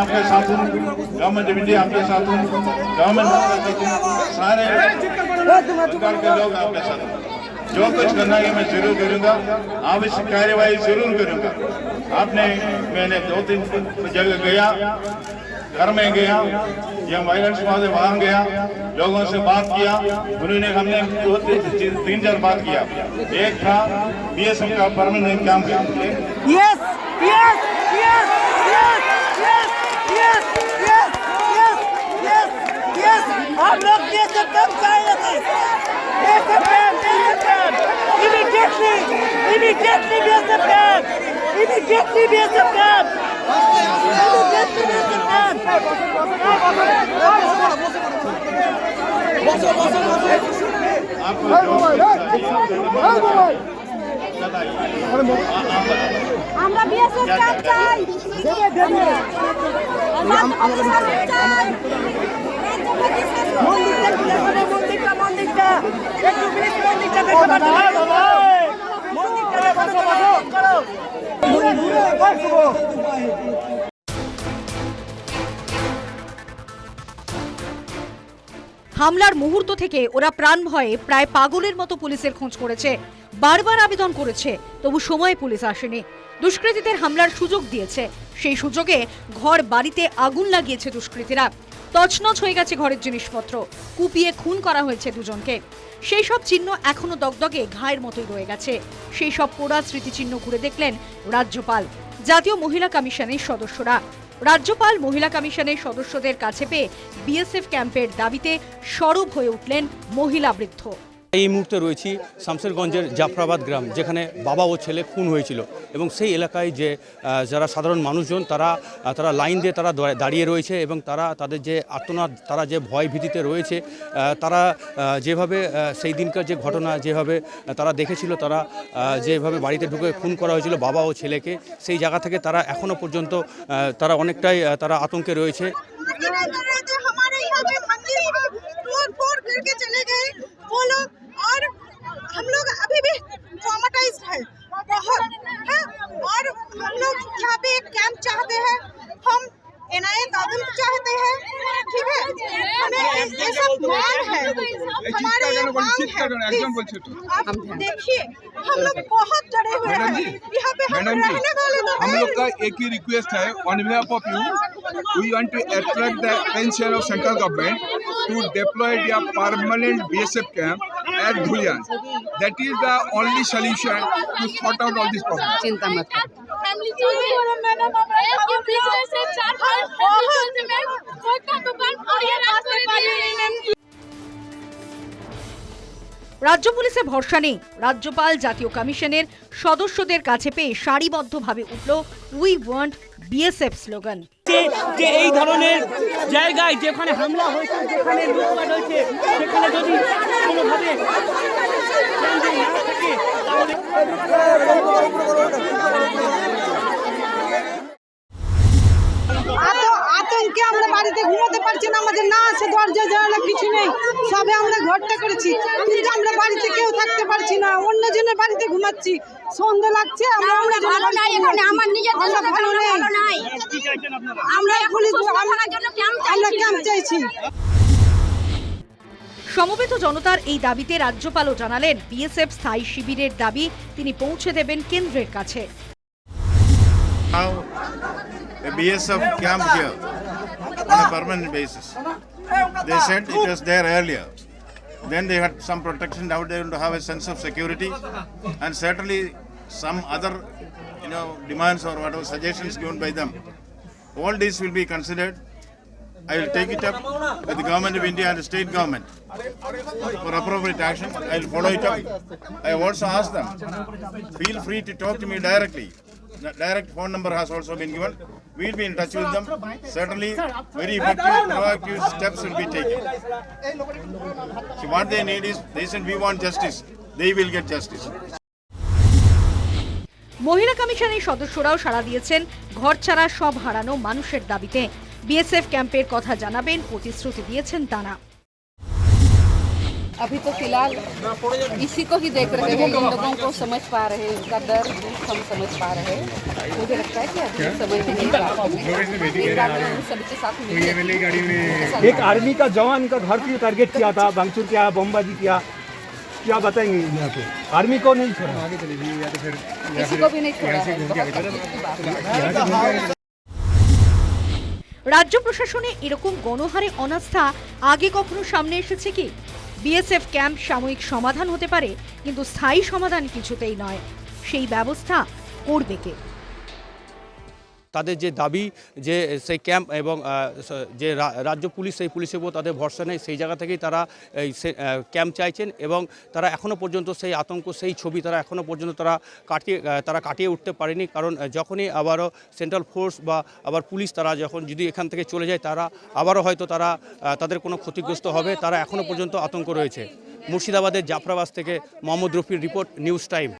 आपके साथ हूँ। गवर्नमेंट ऑफ़ इंडिया आपके साथ हूँ। गवर्नमेंट आपके साथ हूँ। सारे बंगाल के लोग आपके साथ हैं। जो कुछ करना है मैं ज़रूर करूँगा। आवश्यक कार्यवाही ज़रूर करूँगा। आपने मैंने दो तीन जगह गया घर में गया या वायलेंस वाले वहाँ गया लोगों से बात किया। उन्होंने हमने दो तीन तीन चार बात किया। एक था बीएसएफ का permanent! Yes! Yes! immediately be accepted. Immediately be accepted. আমরা বিএসএফ কাজ চাই। মন্দিরটা মন্দিরটা মন্দিরটা একটু মন্দিরটা দেখতে পাচ্ছি মন্দিরটা দেখো হামলার মুহূর্ত থেকে ওরা প্রাণ ভয়ে প্রায় পাগলের মতো পুলিশের খোঁজ করেছে। বারবার আবেদন করেছে, তবু সময়ে পুলিশ আসেনি। দুষ্কৃতীদের হামলার সুযোগ দিয়েছে। সেই সুযোগে ঘর বাড়িতে আগুন লাগিয়েছে দুষ্কৃতীরা। তছনছ হয়ে গেছে ঘরের জিনিসপত্র। কুপিয়ে খুন করা হয়েছে দুজনকে। সেই সব চিহ্ন এখনও দগদগে ঘায়ের মতোই রয়ে গেছে। সেই সব পোড়া স্মৃতিচিহ্ন ঘুরে দেখলেন রাজ্যপাল, জাতীয় মহিলা কমিশনের সদস্যরা। রাজ্যপাল, মহিলা কমিশনের সদস্যদের কাছে পেয়ে বিএসএফ ক্যাম্পের দাবিতে সরব হয়ে উঠলেন মহিলা বৃদ্ধ। এই মুহূর্তে রয়েছি শামসেরগঞ্জের জাফরাবাদ গ্রাম যেখানে বাবা ও ছেলে খুন হয়েছিল এবং সেই এলাকায় যে আহ, যারা সাধারণ মানুষজন তারা আহ, তারা লাইন দিয়ে তারা দা- দাঁড়িয়ে রয়েছে এবং তারা তাদের যে আর্তনাদ তারা যে ভয় ভীতিতে রয়েছে আহ, তারা আহ, যেভাবে আহ, সেই দিনকার যে ঘটনা যেভাবে আহ, তারা দেখেছিল তারা আহ, যেভাবে বাড়িতে ঢুকে খুন করা হয়েছিল বাবা ও ছেলেকে সেই জায়গা থেকে তারা এখনও পর্যন্ত আহ, তারা অনেকটাই আহ, তারা আতঙ্কে রয়েছে लेकिन इधर सब मांग है। हमारे ये मांग है। आप देखिए हम लोग बहुत डरे हुए मैडम हैं। जी, यहाँ पे हम रहने वाले तो हम लोग का एक ही रिक्वेस्ट है on behalf of you we want to attract the attention of central government to deploy the permanent BSF camp at Dhulian. That is the only solution to sort out all this problem. Family चल रही है। Ma'am ये business है चार पाँच family चल रही ma'am खुद का दुकान और ये रास्ते वाली मैम রাজ্য পুলিশে ভরসা নেই। রাজ্যপাল জাতীয় কমিশনের সদস্যদের কাছে পেয়ে সারিবদ্ধভাবে উঠল উই ওয়ান্ট বিএসএফ স্লোগান যে এই ধরনের জায়গায় যেখানে হামলা হয়েছে, যেখানে লুটপাট হয়েছে, সেখানে যদি কোনোভাবে না থাকে, তাহলে আতঙ্কে আমরা বাড়িতে ঘুমাতে পারছি না? আমাদের না আছে দরজা জানালা কিছু নেই। সবে আমরা ঘরটা করেছি। কিন্তু আমরা বাড়িতে কেউ থাকতে পারছি না। অন্য জনের বাড়িতে ঘুমাচ্ছি। সন্ধ্যা লাগছে আমরা জনের ভালো নাই এখানে আমার নিজের ভালো নেই। ভালো নাই। আমরা পুলিশ আমরা ক্যাম্প চাইছি সমবেত জনতার এই দাবিতে রাজ্যপালও জানালেন বিএসএফ স্থায়ী শিবিরের দাবি তিনি পৌঁছে দেবেন কেন্দ্রের কাছে। BSF camp here? On a permanent basis. They said it was there earlier. Then they had some protection, they want to have a sense of security and certainly some other, you know, demands or whatever suggestions given by them. All these will be considered. I will take it up with the government of India and the state government for appropriate action. I will follow it up. I also asked them, feel free to talk to me directly. Direct phone number has also been given. We'll be in touch with them. Certainly, very effective, proactive steps will be taken. See, what they need is, they said, we want justice. They will get justice. মহিলা কমিশনের সদস্যরাও সাড়া দিয়েছেন ঘর ছাড়া সব হারানো মানুষের দাবিতে বিএসএফ ক্যাম্পের কথা জানাবেন প্রতিশ্রুতি দিয়েছেন তারা अभी तो फिलहाल इसी को ही देख रहे हैं इन लोगों को समझ पा रहे हैं उनका दर्द हम समझ पा रहे हैं मुझे लगता है कि अभी ये समझ में नहीं आ रहा है। एक बार मैं उन सभी के साथ मिली एक आर्मी का जवान का घर भी टारगेट किया था भांगचूर किया बमबाजी किया क्या बताएंगे यहाँ पे आर्मी को नहीं छोड़ा किसी को भी नहीं छोड़ा है बहुत तकलीफ की बात है রাজ্য প্রশাসনে এরকম গণহারে অনাস্থা আগে কখনো সামনে এসেছে কি বিএসএফ ক্যাম্প সাময়িক সমাধান হতে পারে, কিন্তু স্থায়ী সমাধান কিছুতেই নয়। সেই ব্যবস্থা করবে কে? তাদের যে দাবি যে সেই ক্যাম্প এবং যে রাজ্য পুলিশ সেই পুলিশের উপর তাদের ভরসা নেই, সেই জায়গা থেকেই তারা এই ক্যাম্প চাইছেন এবং তারা এখনও পর্যন্ত সেই আতঙ্ক, সেই ছবি তারা এখনও পর্যন্ত তারা কাটিয়ে তারা কাটিয়ে উঠতে পারেনি। কারণ যখনই আবারও সেন্ট্রাল ফোর্স বা আবার পুলিশ তারা যখন যদি এখান থেকে চলে যায়, তারা আবারও হয়তো তারা তাদের কোনো ক্ষতিগ্রস্ত হবে। তারা এখনও পর্যন্ত আতঙ্ক রয়েছে। মুর্শিদাবাদের জাফরাবাদ থেকে মোহাম্মদ রফির রিপোর্ট, নিউজ টাইম।